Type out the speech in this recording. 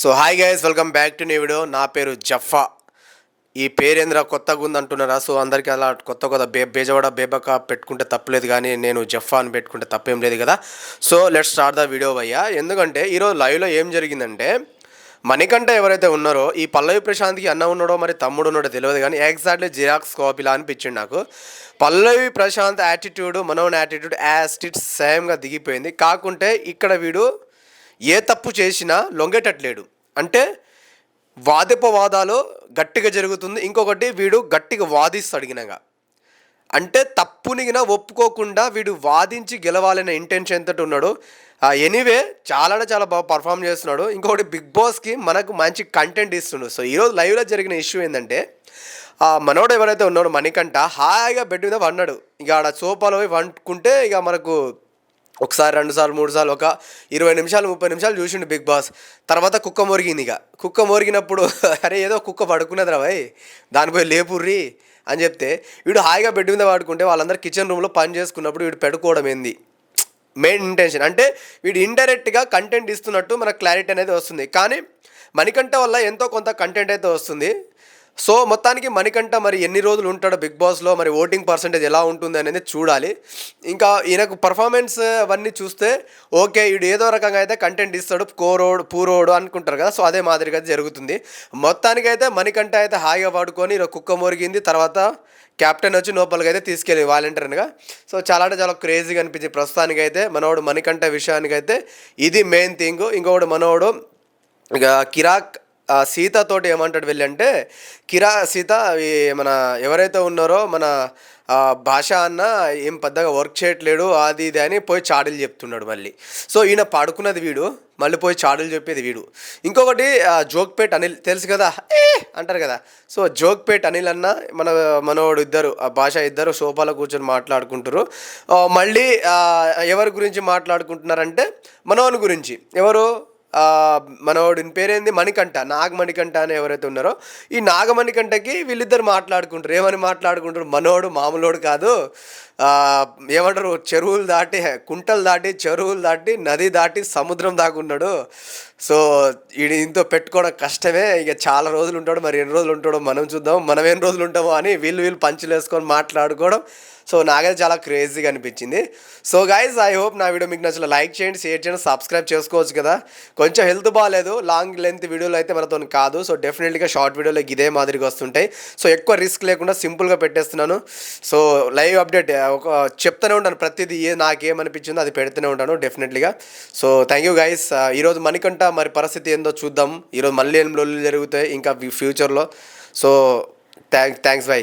So hi guys welcome back to నీ video నా పేరు జఫా ఈ పేరేంద్ర కొత్తగా ఉందంటున్నారా? సో అందరికీ అలా కొత్త కొత్త బే బేజవాడ బేబక పెట్టుకుంటే తప్పలేదు కానీ నేను జఫా అని పెట్టుకుంటే తప్పేం లేదు కదా. So let's start the video భయ్యా. ఎందుకంటే ఈరోజు లైవ్లో ఏం జరిగిందంటే మణికంఠ ఎవరైతే ఉన్నారో ఈ పల్లవి ప్రశాంత్కి అన్న ఉన్నాడో మరి తమ్ముడు ఉన్నాడో తెలియదు కానీ ఎగ్జాక్ట్లీ జిరాక్స్ కాపీలా అనిపించింది నాకు. పల్లవి ప్రశాంత్ యాటిట్యూడ్ మనోన్ యాటిట్యూడ్ యాస్టిట్ సేమ్గా దిగిపోయింది. కాకుంటే ఇక్కడ వీడు ఏ తప్పు చేసినా లొంగేటట్లేడు. అంటే వాదిపవాదాలు గట్టిగా జరుగుతుంది. ఇంకొకటి వీడు గట్టిగా వాదిస్తాడు గినగా అంటే తప్పునిగిన ఒప్పుకోకుండా వీడు వాదించి గెలవాలనే ఇంటెన్షన్ ఎంతటి ఉన్నాడు. ఎనీవే చాలా చాలా బాగా పర్ఫామ్ చేస్తున్నాడు. ఇంకొకటి బిగ్ బాస్కి మనకు మంచి కంటెంట్ ఇస్తున్నాడు. సో ఈరోజు లైవ్లో జరిగిన ఇష్యూ ఏంటంటే మనోడు ఎవరైతే ఉన్నాడో మణికంట హాయిగా బెడ్ మీద పన్నాడు ఇక ఆడ సోఫాలో వండుకుంటే ఇక మనకు ఒకసారి రెండు సార్లు మూడు సార్లు ఒక ఇరవై నిమిషాలు ముప్పై నిమిషాలు చూసిండు బిగ్ బాస్. తర్వాత కుక్క మొరిగింది ఇక. కుక్క మొరిగినప్పుడు అరే ఏదో కుక్క పడుకున్నదిరా భయ్. దానిపై లేపుర్రి అని చెప్తే వీడు హాయిగా బెడ్ మీద పడుకుంటే వాళ్ళందరూ కిచెన్ రూమ్లో పని చేసుకున్నప్పుడు వీడు పెట్టుకోవడం ఏంది? మెయిన్ ఇంటెన్షన్ అంటే వీడు ఇండైరెక్ట్గా కంటెంట్ ఇస్తున్నట్టు మనకు క్లారిటీ అనేది వస్తుంది. కానీ మణికంఠ వల్ల ఎంతో కొంత కంటెంట్ అయితే వస్తుంది. సో మొత్తానికి మణికంఠ మరి ఎన్ని రోజులు ఉంటాడో బిగ్ బాస్లో మరి ఓటింగ్ పర్సంటేజ్ ఎలా ఉంటుంది అనేది చూడాలి. ఇంకా ఈయనకు పర్ఫార్మెన్స్ అవన్నీ చూస్తే ఓకే వీడు ఏదో రకంగా అయితే కంటెంట్ ఇస్తాడు కోరోడు పూరోడు అనుకుంటారు కదా సో అదే మాదిరిగా జరుగుతుంది. మొత్తానికైతే మణికంఠ అయితే హాయిగా పడుకొని కుక్క మురిగింది తర్వాత కెప్టెన్ వచ్చి లోపలికి అయితే తీసుకెళ్ళి వాలంటీర్గా. సో చాలా అంటే చాలా క్రేజీగా అనిపించింది. ప్రస్తుతానికి అయితే మనోడు మణికంఠ విషయానికైతే ఇది మెయిన్ థింగ్ ఇంకొకటి మనోడు ఇక కిరాక్ సీతతోటి ఏమంటాడు వెళ్ళి అంటే కిరా సీత మన ఎవరైతే ఉన్నారో మన భాష అన్న ఏం పెద్దగా వర్క్ చేయట్లేడు అది ఇది అని పోయి చాడీలు చెప్తున్నాడు మళ్ళీ. సో ఈయన పడుకున్నది వీడు మళ్ళీ పోయి చాడీలు చెప్పేది వీడు. ఇంకొకటి జోక్పేట్ అనిల్ తెలుసు కదా? ఏ! అంటారు కదా. సో జోక్పేట్ అనిల్ అన్న మన మనోడు ఇద్దరు ఆ భాష ఇద్దరు సోఫాలో కూర్చొని మాట్లాడుకుంటారు మళ్ళీ ఎవరి గురించి మాట్లాడుకుంటున్నారంటే మనోని గురించి. ఎవరు? ఆ, పేరేంది? మణికంఠ. నాగమణికంఠ అని ఎవరైతే ఉన్నారో ఈ నాగమణికంఠకి వీళ్ళిద్దరు మాట్లాడుకుంటారు. ఏమని మాట్లాడుకుంటారు? మనోడు మామూలోడు కాదు. ఏమంటారు? చెరువులు దాటి కుంటలు దాటి చెరువులు దాటి నది దాటి సముద్రం దాకా ఉన్నాడు. సో వీడి ఇంతో పెట్టుకోవడం కష్టమే. ఇక చాలా రోజులు ఉంటాడు. మరి ఎన్ని రోజులు ఉంటాడో మనం చూద్దాం. మనం ఎన్ని రోజులు ఉంటామో అని వీళ్ళు వీళ్ళు పంచులు వేసుకొని మాట్లాడుకోవడం సో నాకైతే చాలా క్రేజీగా అనిపించింది. సో గైజ్ ఐ హోప్ నా వీడియో మీకు నచ్చిన లైక్ చేయండి షేర్ చేయండి సబ్స్క్రైబ్ చేసుకోవచ్చు కదా. కొంచెం హెల్త్ బాగాలేదు లాంగ్ లెంత్ వీడియోలు అయితే మనతో కాదు. సో డెఫినెట్లీగా షార్ట్ వీడియోలో ఇదే మాదిరిగా వస్తుంటాయి. సో ఎక్కువ రిస్క్ లేకుండా సింపుల్గా పెట్టేస్తున్నాను. సో లైవ్ అప్డేట్ ఒక చెప్తూనే ఉంటాను. ప్రతిదీ ఏ నాకేమనిపించిందో అది పెడుతూనే ఉంటాను డెఫినెట్లీగా సో థ్యాంక్ యూ గైస్ ఈరోజు మణికంఠ మరి పరిస్థితి ఏందో చూద్దాం. ఈరోజు మళ్ళీ ఏం రోజులు జరుగుతాయి ఇంకా ఫ్యూచర్లో సో థ్యాంక్ థ్యాంక్స్ బై